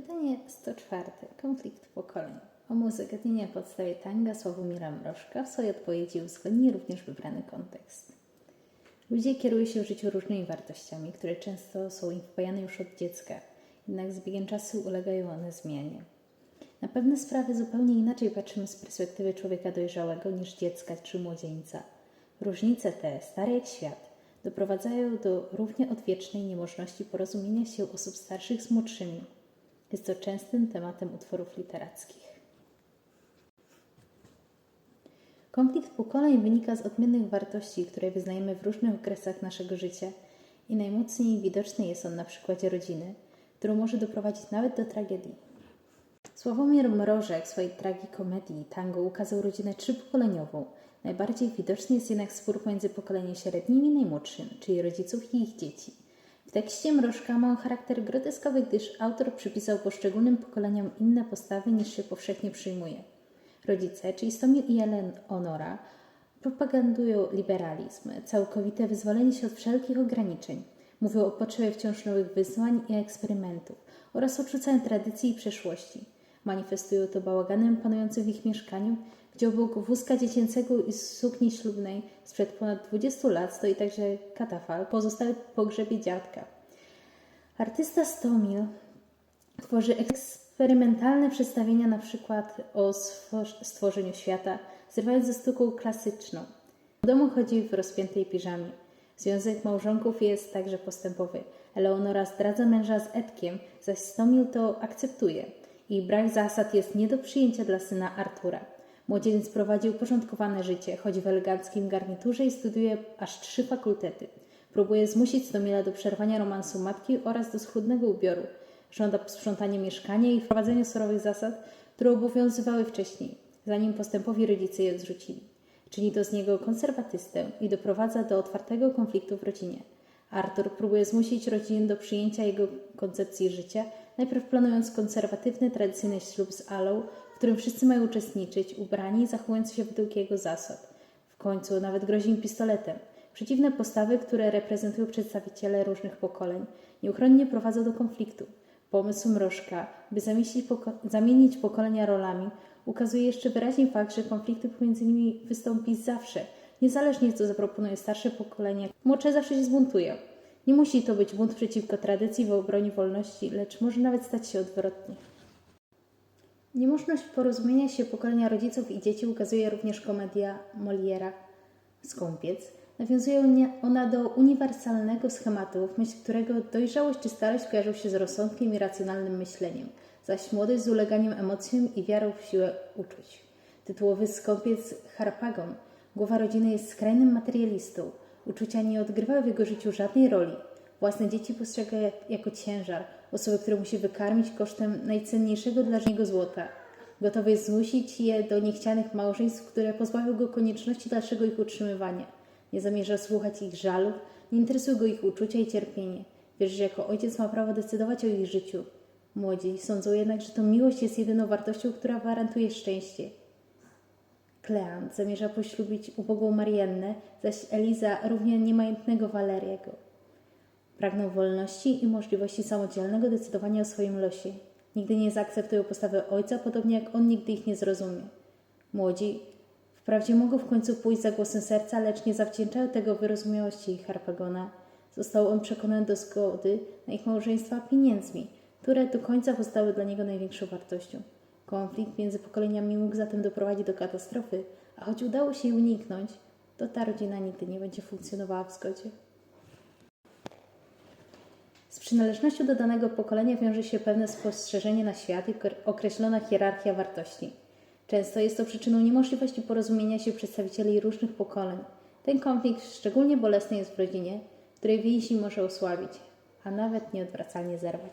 Pytanie 104. Konflikt pokoleń. O muzykę na podstawie tanga Sławomira Mrożka w swojej odpowiedzi uwzględni również wybrany kontekst. Ludzie kierują się w życiu różnymi wartościami, które często są im wpajane już od dziecka, jednak z biegiem czasu ulegają one zmianie. Na pewne sprawy zupełnie inaczej patrzymy z perspektywy człowieka dojrzałego niż dziecka czy młodzieńca. Różnice te, stare jak świat, doprowadzają do równie odwiecznej niemożności porozumienia się osób starszych z młodszymi. Jest to częstym tematem utworów literackich. Konflikt pokoleń wynika z odmiennych wartości, które wyznajemy w różnych okresach naszego życia i najmocniej widoczny jest on na przykładzie rodziny, którą może doprowadzić nawet do tragedii. Sławomir Mrożek w swojej tragikomedii Tango ukazał rodzinę trzypokoleniową. Najbardziej widoczny jest jednak spór pomiędzy pokoleniem średnim i najmłodszym, czyli rodziców i ich dzieci. W tekście Mrożka ma on charakter groteskowy, gdyż autor przypisał poszczególnym pokoleniom inne postawy niż się powszechnie przyjmuje. Rodzice, czyli Stomil i Eleonora, propagandują liberalizm, całkowite wyzwolenie się od wszelkich ograniczeń. Mówią o potrzebie wciąż nowych wyzwań i eksperymentów oraz odrzucaniu tradycji i przeszłości. Manifestują to bałaganem panującym w ich mieszkaniu, gdzie obok wózka dziecięcego i sukni ślubnej sprzed ponad 20 lat stoi także katafal pozostały po pogrzebie dziadka. Artysta Stomil tworzy eksperymentalne przedstawienia na przykład o stworzeniu świata, zrywając ze sztuką klasyczną. Do domu chodzi w rozpiętej piżamie. Związek małżonków jest także postępowy. Eleonora zdradza męża z Edkiem, zaś Stomil to akceptuje. Ich brak zasad jest nie do przyjęcia dla syna Artura. Młodzieniec prowadzi uporządkowane życie, chodzi w eleganckim garniturze i studiuje aż trzy fakultety. Próbuje zmusić Stomila do przerwania romansu matki oraz do schludnego ubioru. Żąda posprzątania mieszkania i wprowadzenia surowych zasad, które obowiązywały wcześniej, zanim postępowi rodzice je odrzucili. Czyni to z niego konserwatystę i doprowadza do otwartego konfliktu w rodzinie. Arthur próbuje zmusić rodzinę do przyjęcia jego koncepcji życia, najpierw planując konserwatywny, tradycyjny ślub z Alą, którym wszyscy mają uczestniczyć, ubrani, zachowując się według jego zasad. W końcu nawet grozi im pistoletem. Przeciwne postawy, które reprezentują przedstawiciele różnych pokoleń, nieuchronnie prowadzą do konfliktu. Pomysł Mrożka, by poko zamienić pokolenia rolami, ukazuje jeszcze wyraźnie fakt, że konflikty pomiędzy nimi wystąpi zawsze, niezależnie co zaproponuje starsze pokolenie. Młodsze zawsze się zbuntuje. Nie musi to być bunt przeciwko tradycji w obronie wolności, lecz może nawet stać się odwrotnie. Niemożność porozumienia się pokolenia rodziców i dzieci ukazuje również komedia Moliera Skąpiec. Nawiązuje ona do uniwersalnego schematu, w myśl którego dojrzałość czy starość kojarzą się z rozsądkiem i racjonalnym myśleniem, zaś młodość z uleganiem emocjom i wiarą w siłę uczuć. Tytułowy skąpiec Harpagon, głowa rodziny jest skrajnym materialistą. Uczucia nie odgrywają w jego życiu żadnej roli. Własne dzieci postrzega jako ciężar, osoby, które musi wykarmić kosztem najcenniejszego dla niego złota. Gotowy jest zmusić je do niechcianych małżeństw, które pozbawią go konieczności dalszego ich utrzymywania. Nie zamierza słuchać ich żalów, nie interesują go ich uczucia i cierpienie. Wierzy, że jako ojciec ma prawo decydować o ich życiu. Młodzi sądzą jednak, że to miłość jest jedyną wartością, która gwarantuje szczęście. Kleant zamierza poślubić ubogą Mariannę, zaś Eliza równie niemajętnego Waleriego. Pragną wolności i możliwości samodzielnego decydowania o swoim losie. Nigdy nie zaakceptują postawy ojca, podobnie jak on nigdy ich nie zrozumie. Młodzi wprawdzie mogą w końcu pójść za głosem serca, lecz nie zawdzięczają tego wyrozumiałości Harpagona. Został on przekonany do zgody na ich małżeństwa pieniędzmi, które do końca pozostały dla niego największą wartością. Konflikt między pokoleniami mógł zatem doprowadzić do katastrofy, a choć udało się jej uniknąć, to ta rodzina nigdy nie będzie funkcjonowała w zgodzie. Przynależnością do danego pokolenia wiąże się pewne spostrzeżenie na świat i określona hierarchia wartości. Często jest to przyczyną niemożliwości porozumienia się przedstawicieli różnych pokoleń. Ten konflikt szczególnie bolesny jest w rodzinie, której więzi może osłabić, a nawet nieodwracalnie zerwać.